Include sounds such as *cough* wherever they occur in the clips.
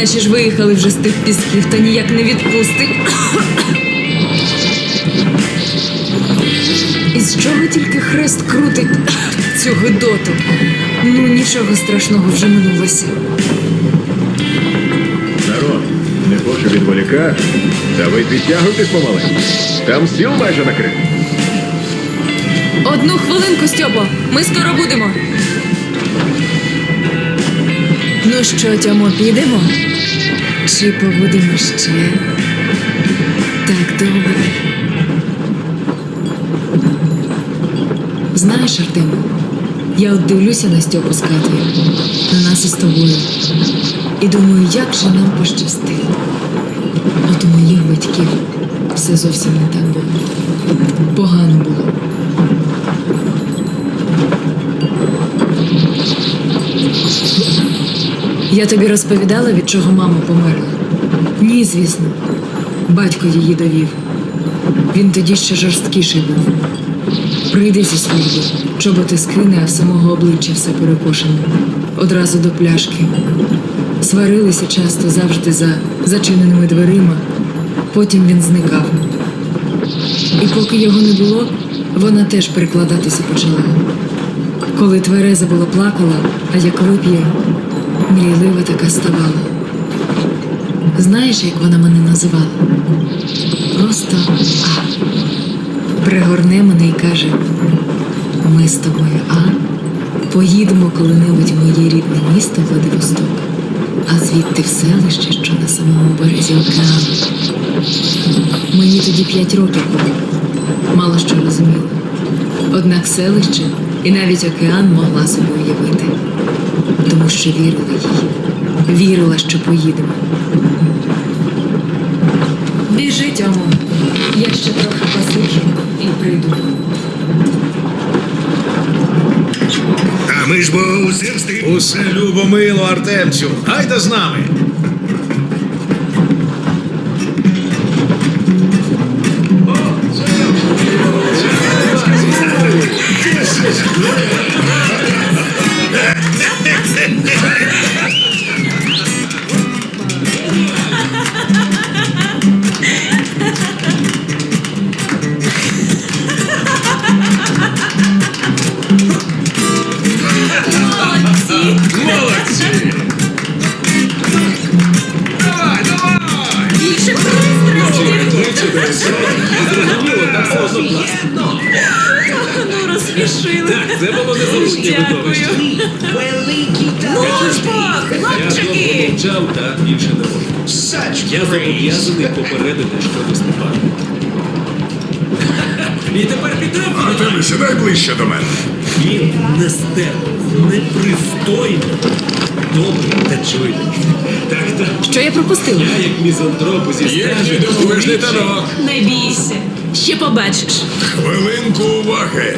Наче ж виїхали вже з тих пісків, та ніяк не відпустить. І з чого тільки хрест крутить цю гидоту? Ну, нічого страшного вже минулося. Народ, не хочу відволікати. Та ви підтягуйтесь помаленьку. Там стіл майже накритий. Одну хвилинку, Стьопо, ми скоро будемо. Ну що, Тьомо, підемо? Чи побудемо ще? Так добре. Знаєш, Артему, я от дивлюся на Стьопу з Катею, на нас із тобою. І думаю, як же нам пощастило. От у моїх батьків все зовсім не так було. Погано було. Я тобі розповідала, від чого мама померла? Ні, звісно. Батько її довів. Він тоді ще жорсткіший був. Прийде зі служби, чоботи скине, а в самого обличчя все перекошене. Одразу до пляшки. Сварилися часто завжди за зачиненими дверима. Потім він зникав. І поки його не було, вона теж прикладатися почала. Коли твереза була плакала, а як вип'є, мрійлива така ставала. Знаєш, як вона мене називала? Просто А. Пригорне мене і каже: ми з тобою, а? Поїдемо коли-небудь в моє рідне місто Владивосток, а звідти в селище, що на самому березі океану. Мені тоді п'ять років було. Мало що розуміла. Однак селище і навіть океан могла собі уявити, тому що вірила їй, вірила, що поїдемо. Біжи, Тьомо. Я ще трохи посиджу і прийду. А ми ж бо усім встиг. Усе любо мило, Артемцю. Гайда з нами. pendejo. Більше не можу. Я зобов'язаний попередити щодо Степана. І тепер підтримуй. Артеме, сідай ближче до мене. Він нестерпний, непристойний, добрий та чуйний. Так, так. Що я пропустила? Я як мізантроп зі стежі. дивовижний танок. Не бійся. Ще побачиш. Хвилинку уваги.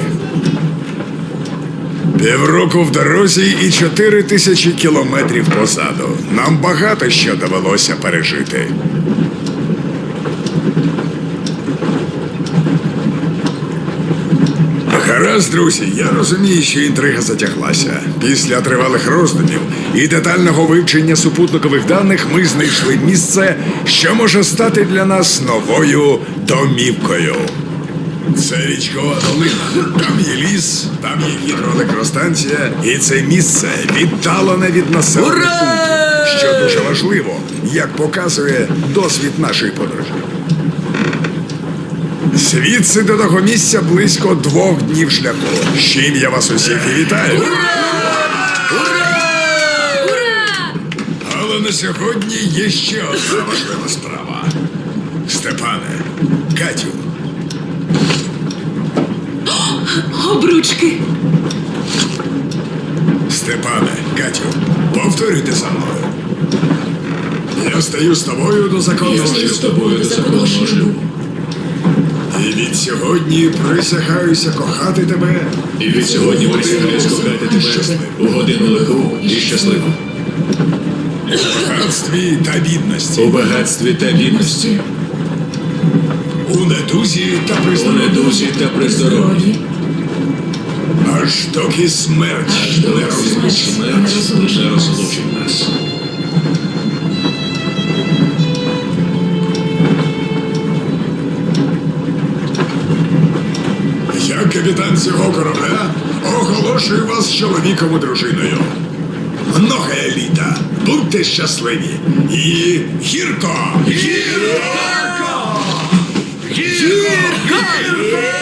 Півроку в дорозі і чотири тисячі кілометрів позаду. Нам багато що довелося пережити. Гаразд, друзі, я розумію, що інтрига затяглася. Після тривалих роздумів і детального вивчення супутникових даних ми знайшли місце, що може стати для нас новою домівкою. Це річкова долина. Там є ліс, там є гідроелектростанція, і це місце віддалене від населених пунктів, що дуже важливо, як показує досвід нашої подорожі. Звідси до того місця близько двох днів шляху. З чим я вас усіх і вітаю. Але на сьогодні є ще одна важлива справа. Степане, Катю, Обручки. Степане, Катю, повторюйте за мною. Я стаю з тобою до законного шлюбу. тобою до законного шлюбу. І від сьогодні присягаюся кохати тебе. І від сьогодні присягаюсь кохати тебе у годину легку і щасливу. У багатстві та бідності, У багатстві та бідності, у недузі та при у недузі та при здоров'ї. Аж доки смерть не розлучить. Не розлучить нас. Я капітан цього корабля оголошую вас чоловіком і дружиною. Многое літа. Будьте щасливі. І гірко! Гірко! Гірко! Гірко!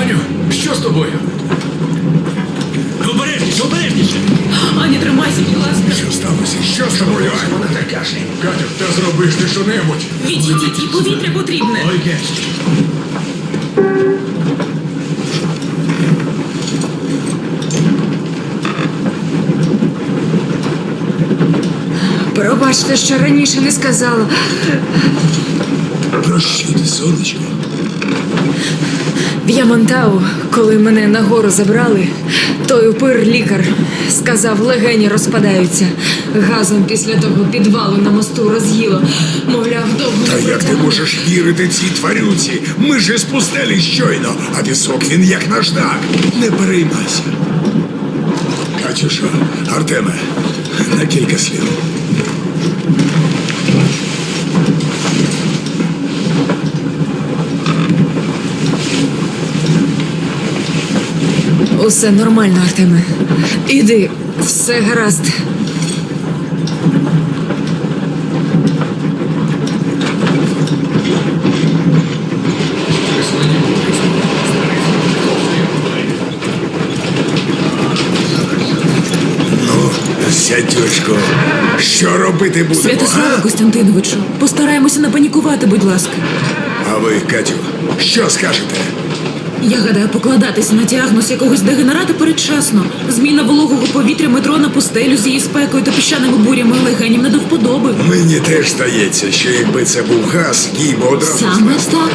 Аню, що з тобою? Обережніше, обережніше! Ані, тримайся, будь ласка. Що сталося? Що з тобою? Вона так каже. Катю, та зробиш ти що-небудь. Відійдіть, повітря потрібне. Ой. Пробачте, що раніше не сказала. Про що ти, сонечко? В Ямантау, коли мене нагору забрали, той упир лікар сказав, легені розпадаються. Газом після того підвалу на мосту роз'їло. Мовляв, довго. Та не як ти можеш вірити цій тварюці? Ми ж із пустелі щойно, а пісок він як наждак. Не переймайся. Катюша, Артеме, на кілька слів. Усе нормально, Артеме. Іди, все гаразд. Ну, зятючко, що робити будемо? Святославе а? Костянтиновичу, постараємося не панікувати, будь ласка. а ви, Катю, що скажете? Я гадаю, покладатися на діагноз якогось дегенерата передчасно. Зміна вологого повітря метро на пустелю з її спекою та піщаними бурями легенів не до вподоби. Мені теж здається, що якби це був газ, їй би одразу Саме так.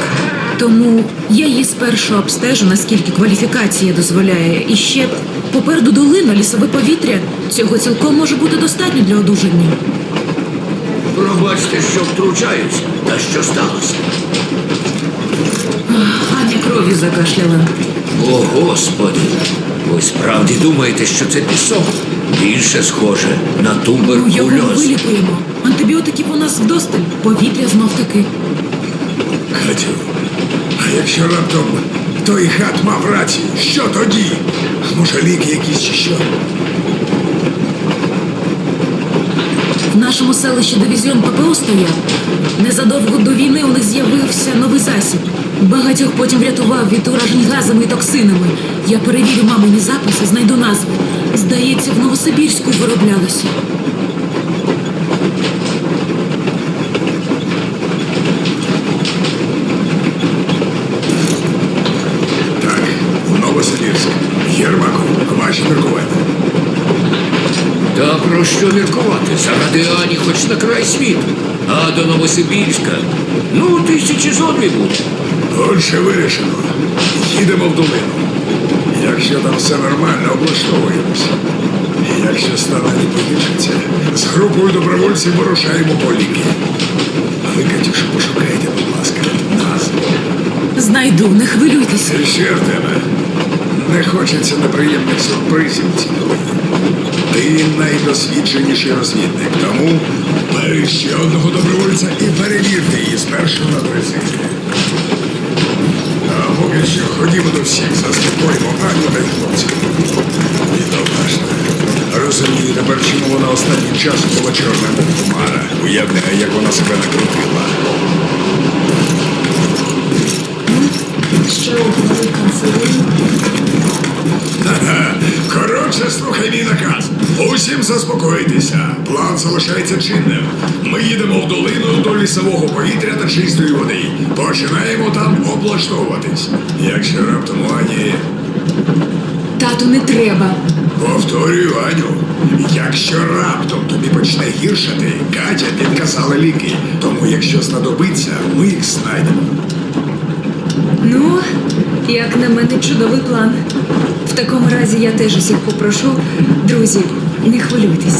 Тому я її спершу обстежу, наскільки кваліфікація дозволяє. І ще попереду долина, лісове повітря. Цього цілком може бути достатньо для одужання. Пробачте, що втручаюся. Та що сталося? Аня кров'ю закашляла. О, Господи! Ви справді думаєте, що це пісок? Більше схоже на Ну, його вилікуємо. Антибіотиків у нас вдосталь. Повітря знов таки. Катю, а якщо раптом той хат мав рацію, що тоді? Може, ліки якісь чи що? В нашому селищі дивізіон ППО стояв. Незадовго до війни у них з'явився новий засіб. Багатьох потім врятував від уражень газами і токсинами. Я перевірю мамині записи, знайду назву. Здається, в Новосибірську вироблялося. Так, в Новосибірськ. Єрмаку, ваші міркування. Та про що міркувати? Заради Ані хоч на край світу. А до Новосибірська. Ну, тисячі зомбі буде. Отже, вирішено. Їдемо в долину. Якщо там все нормально, облаштовуємося. Якщо стане не погіршиться, з групою добровольців вирушаємо по ліки. А ви, Катюша, пошукайте, будь ласка, назву. Знайду, не хвилюйтеся. Ще Артеме, не хочеться неприємних сюрпризів цій. Ти найдосвідченіший розвідник, тому бери ще одного добровольця і перевірте її спершу на прецизію. Ходімо до всіх, заспокоїмо Аню та й хлопців. Відображна. Розумію тепер, чому вона останнім часом була чорна хмара. Уявляю, як вона себе накрутила. Що у канцелярі? Ага. Коротше, слухай мій наказ. Усім заспокойтеся. План залишається чинним. Ми їдемо в долину до лісового повітря та чистої води. Починаємо там облаштовуватись. Якщо раптом Ані, Тату, не треба. повторюю, Аню, Якщо раптом тобі почне гіршати, Катя підказала ліки. Тому, якщо знадобиться, ми їх знайдемо. Ну, як на мене, чудовий план. Такому разі я теж усіх попрошу. Друзі, не хвилюйтесь.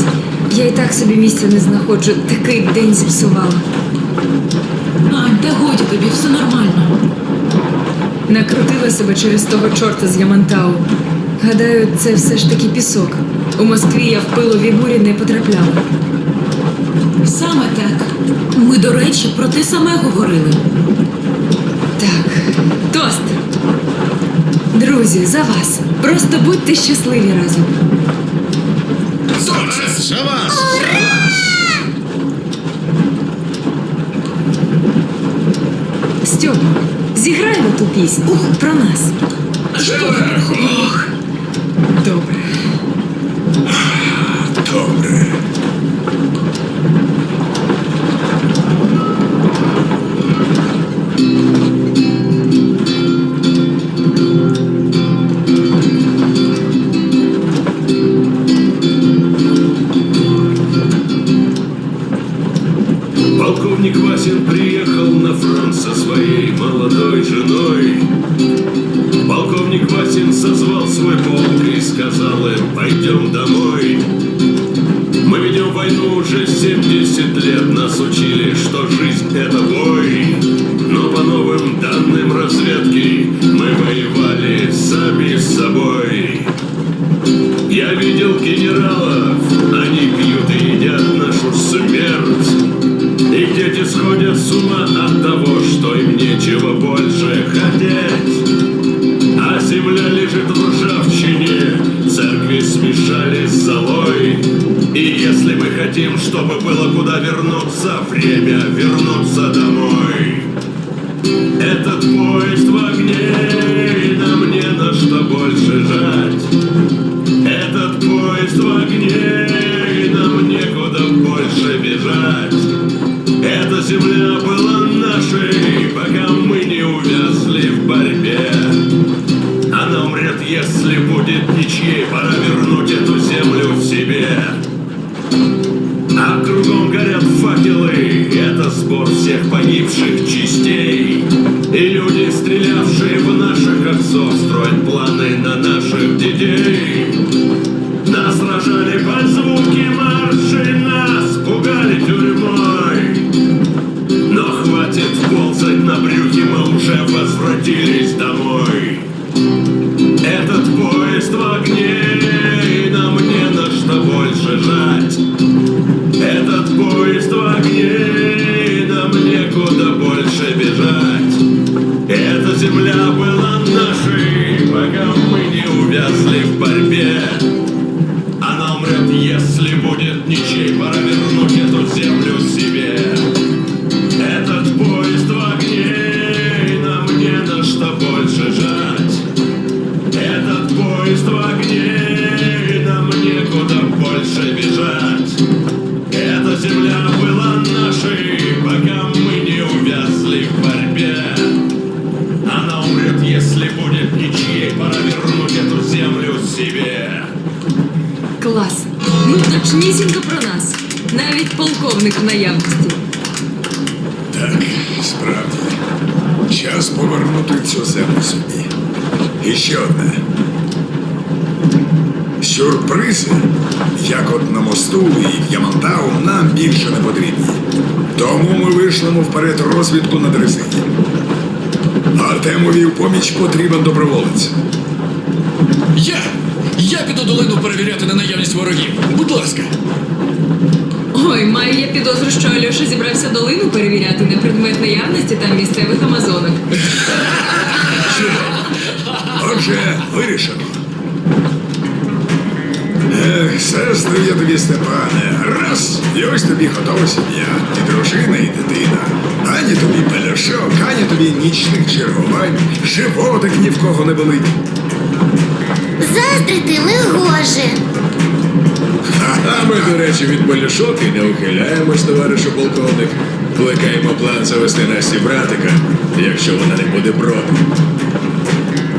Я і так собі місця не знаходжу. Такий день зіпсувала. Ань, та годі тобі, все нормально. Накрутила себе через того чорта з Ямантау. Гадаю, це все ж таки пісок. У Москві я в пилові бурі не потрапляла. Саме так. Ми, до речі, про те саме говорили. Так, тост. Друзі, за вас. Просто будьте щасливі разом. За вас! Стьопа, зіграємо ту пісню про нас. Ох, добре. Добре. Уже 70 лет, нас учили, что жизнь это бой. Но по новым данным разведки мы воевали сами с собой. Я видел генералов, они пьют и едят нашу смерть. Их дети сходят с ума от того, что им нечего больше хотеть. А земля лежит в ржавчине, церкви смешали с золой. И если мы хотим, чтобы было куда вернуться, время вернуться домой. Наших отцов, строят планы на наших детей. Борьбе. Она умрет, если будет ничей, пора вернуть эту землю точнісінько про нас. Навіть полковник в наявності. Так, справді. Час повернути цю землю собі. І ще одне. Сюрпризи, як от на мосту і в Ямантау, нам більше не потрібні. Тому ми вийшлемо вперед розвідку на дрезині. Артемові в поміч потрібен доброволець. Я! Я піду долину перевіряти на наявність ворогів. Будь ласка. Ой, маю я підозру, що Альоша зібрався долину перевіряти на предмет наявності там місцевих амазонок. Отже, вирішено. Ех, сестру я тобі, Степане, раз, і ось тобі готова сім'я, і дружина, і дитина. Ані тобі пеляшок, ані тобі нічних чергувань, животик ні в кого не болить. Заздрити не гоже. А ми, до речі, від болішок і не ухиляємось, товаришу полковник. Плекаємо план завести Насті братика, якщо вона не буде проти.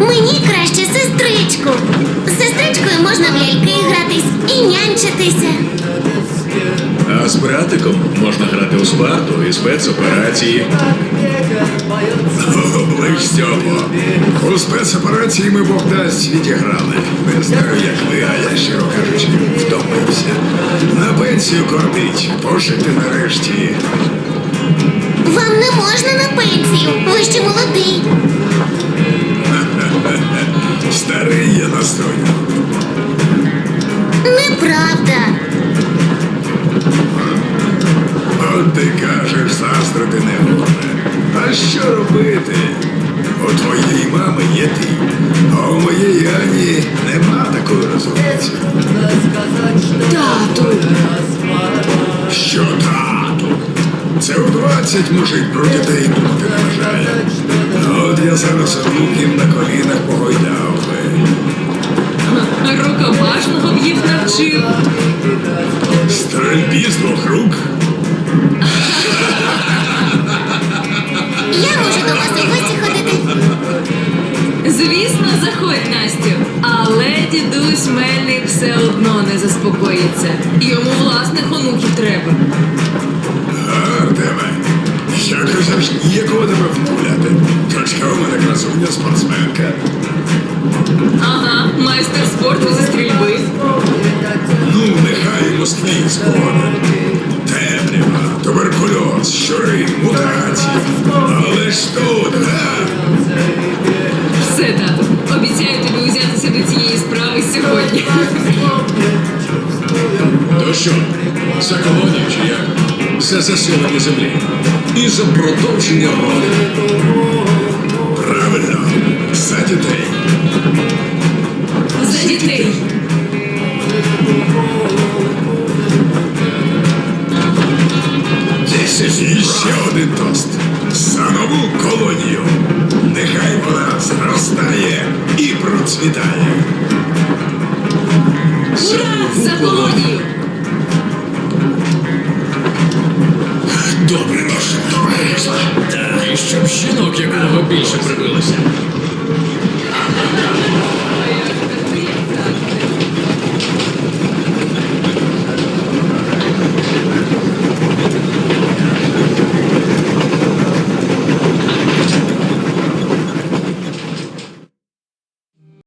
Мені краще сестричку. З сестричкою можна в ляльки гратись і нянчитися. А з братиком можна грати у спарту і спецоперації. Оближ Стьопо. У спецоперації ми Бог дасть відіграли. Не знаю, як ви, а я, щиро кажучи, втомився. На пенсію кортить, пожити нарешті. Вам не можна на пенсію. Ви ще молодий. *laughs* Старий я настроєн. Неправда. От ти кажеш, заздрити не можна. А що робити? У твоєї мами є ти, а у моєї Ані нема такої розумниці. Тату. Що тату? Це у 20 мужик про дітей думати не бажає. От я зараз онуків на колінах погойдав би. Рукопашного б їх навчив. Одно не заспокоїться. Йому власних онуків треба. Артеме, я казав ніякого тебе вмовляти. Дочка у мене красуня спортсменка. Ага, майстер спорту зі стрільби. Ну, нехай Москві згода. Темрява, туберкульоз, щури, мутації. Але ж тут, га? Все, тату. Обіцяю тобі узятися до цієї справи сьогодні. Що, за колонію чи як? За заселення землі. І за продовження роду. Правильно, за дітей. За дітей. І ще один тост. За нову колонію. Нехай вона зростає і процвітає. Добре,